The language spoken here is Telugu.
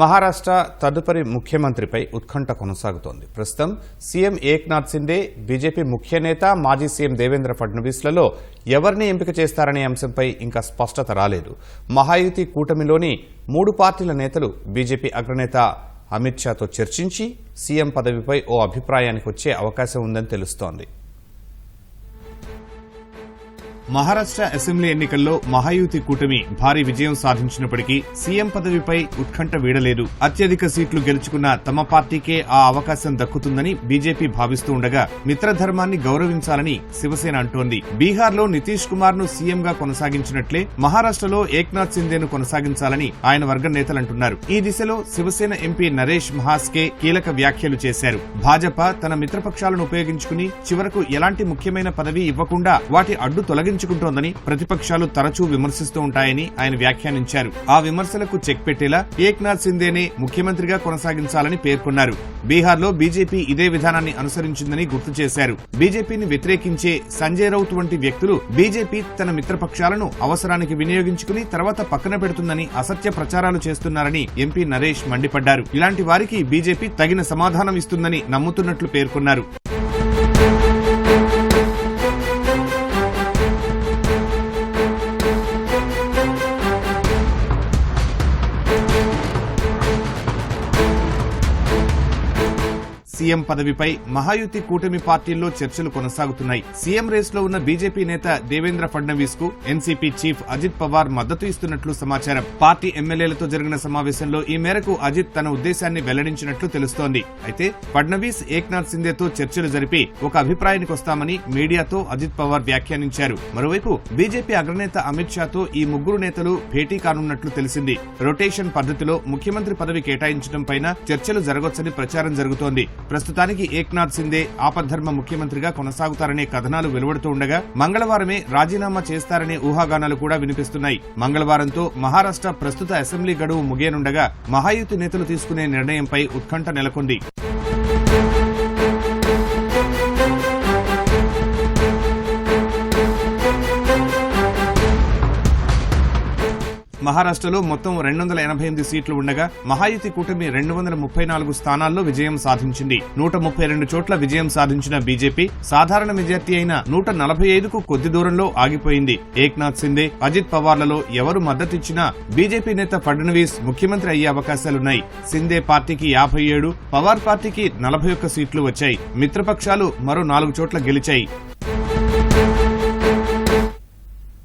మహారాష్ట్ర తదుపరి ముఖ్యమంత్రిపై ఉత్కంఠ కొనసాగుతోంది. ప్రస్తుతం సీఎం ఏక్నాథ్ సిండే బీజేపీ ముఖ్య నేత మాజీ సీఎం దేవేంద్ర ఫడ్నవీస్లలో ఎవరిని ఎంపిక చేస్తారనే అంశంపై ఇంకా స్పష్టత రాలేదు. మహాయుతి కూటమిలోని మూడు పార్టీల నేతలు బీజేపీ అగ్రనేత అమిత్ షాతో చర్చించి సీఎం పదవిపై ఓ అభిప్రాయానికి వచ్చే అవకాశం ఉందని తెలుస్తోంది. మహారాష్ట్ర అసెంబ్లీ ఎన్నికల్లో మహాయుతి కూటమి భారీ విజయం సాధించినప్పటికీ సీఎం పదవిపై ఉత్కంఠ వీడలేదు. అత్యధిక సీట్లు గెలుచుకున్న తమ పార్టీకే ఆ అవకాశం దక్కుతుందని బీజేపీ భావిస్తూ ఉండగా మిత్రధర్మాన్ని గౌరవించాలని శివసేన అంటోంది. బీహార్లో నితీష్ కుమార్ను సీఎంగా కొనసాగించినట్లే మహారాష్ట్రలో ఏక్నాథ్ సిందేను కొనసాగించాలని ఆయన వర్గ నేతలంటున్నారు. ఈ దిశలో శివసేన ఎంపీ నరేష్ మహాస్కే కీలక వ్యాఖ్యలు చేశారు. భాజపా తన మిత్రపక్షాలను ఉపయోగించుకుని చివరకు ఎలాంటి ముఖ్యమైన పదవి ఇవ్వకుండా వాటి అడ్డు తొలగించుకుంటోందని ప్రతిపక్షాలు తరచూ విమర్శిస్తూ ఉంటాయని ఆయన వ్యాఖ్యానించారు. ఆ విమర్శలకు చెక్ పెట్టేలా ఏక్నాథ్ సిందేనే ముఖ్యమంత్రిగా కొనసాగించాలని పేర్కొన్నారు. బీహార్లో బీజేపీ ఇదే విధానాన్ని అనుసరించిందని గుర్తు చేశారు. బీజేపీని వ్యతిరేకించే సంజయ్ రౌత్ వంటి వ్యక్తులు బీజేపీ తన మిత్రపక్షాలను అవసరానికి వినియోగించుకుని తర్వాత పక్కన పెడుతుందని అసత్య ప్రచారాలు చేస్తున్నారని ఎంపీ నరేష్ మండిపడ్డారు. ఇలాంటి వారికి బీజేపీ తగిన సమాధానం ఇస్తుందని నమ్ముతున్నట్లు పేర్కొన్నారు. సీఎం పదవిపై మహాయుతి కూటమి పార్టీల్లో చర్చలు కొనసాగుతున్నాయి. సీఎం రేస్లో ఉన్న బీజేపీ నేత దేవేంద్ర ఫడ్నవీస్కు ఎన్సీపీ చీఫ్ అజిత్ పవార్ మద్దతు ఇస్తున్నట్లు సమాచారం. పార్టీ ఎమ్మెల్యేలతో జరిగిన సమావేశంలో ఈ మేరకు అజిత్ తన ఉద్దేశాన్ని వెల్లడించినట్లు తెలుస్తోంది. అయితే ఫడ్నవీస్ ఏక్నాథ్ సింధేతో చర్చలు జరిపి ఒక అభిప్రాయానికి వస్తామని మీడియాతో అజిత్ పవార్ వ్యాఖ్యానించారు. మరోవైపు బీజేపీ అగ్రనేత అమిత్ షాతో ఈ ముగ్గురు నేతలు భేటీ కానున్నట్లు తెలిసింది. రొటేషన్ పద్ధతిలో ముఖ్యమంత్రి పదవి కేటాయించడం పైన చర్చలు జరగొచ్చని ప్రచారం జరుగుతోంది. ప్రస్తుతానికి ఏక్నాథ్ సిందే ఆపద్ధర్మ ముఖ్యమంత్రిగా కొనసాగుతారనే కథనాలు వెలువడుతూ ఉండగా మంగళవారమే రాజీనామా చేస్తారనే ఊహాగానాలు కూడా వినిపిస్తున్నాయి. మంగళవారంతో మహారాష్ట్ర ప్రస్తుత అసెంబ్లీ గడువు ముగియనుండగా మహాయుతి నేతలు తీసుకునే నిర్ణయంపై ఉత్కంఠ నెలకొంది. మహారాష్ట్రలో మొత్తం రెండు వందల ఎనభై ఎనిమిది సీట్లు ఉండగా మహాయుతి కూటమి రెండు వందల ముప్పై నాలుగు స్థానాల్లో విజయం సాధించింది. నూట ముప్పై రెండు చోట్ల విజయం సాధించిన బీజేపీ సాధారణ మెజార్టీ అయిన నూట నలభై ఐదుకు కొద్ది దూరంలో ఆగిపోయింది. ఏక్నాథ్ సిందే అజిత్ పవార్లలో ఎవరు మద్దతిచ్చినా బీజేపీ నేత ఫడ్నవీస్ ముఖ్యమంత్రి అయ్యే అవకాశాలున్నాయి. సిందే పార్టీకి యాభై ఏడు పవార్ పార్టీకి నలభై ఒక్క సీట్లు వచ్చాయి. మిత్రపక్షాలు మరో నాలుగు చోట్ల గెలిచాయి.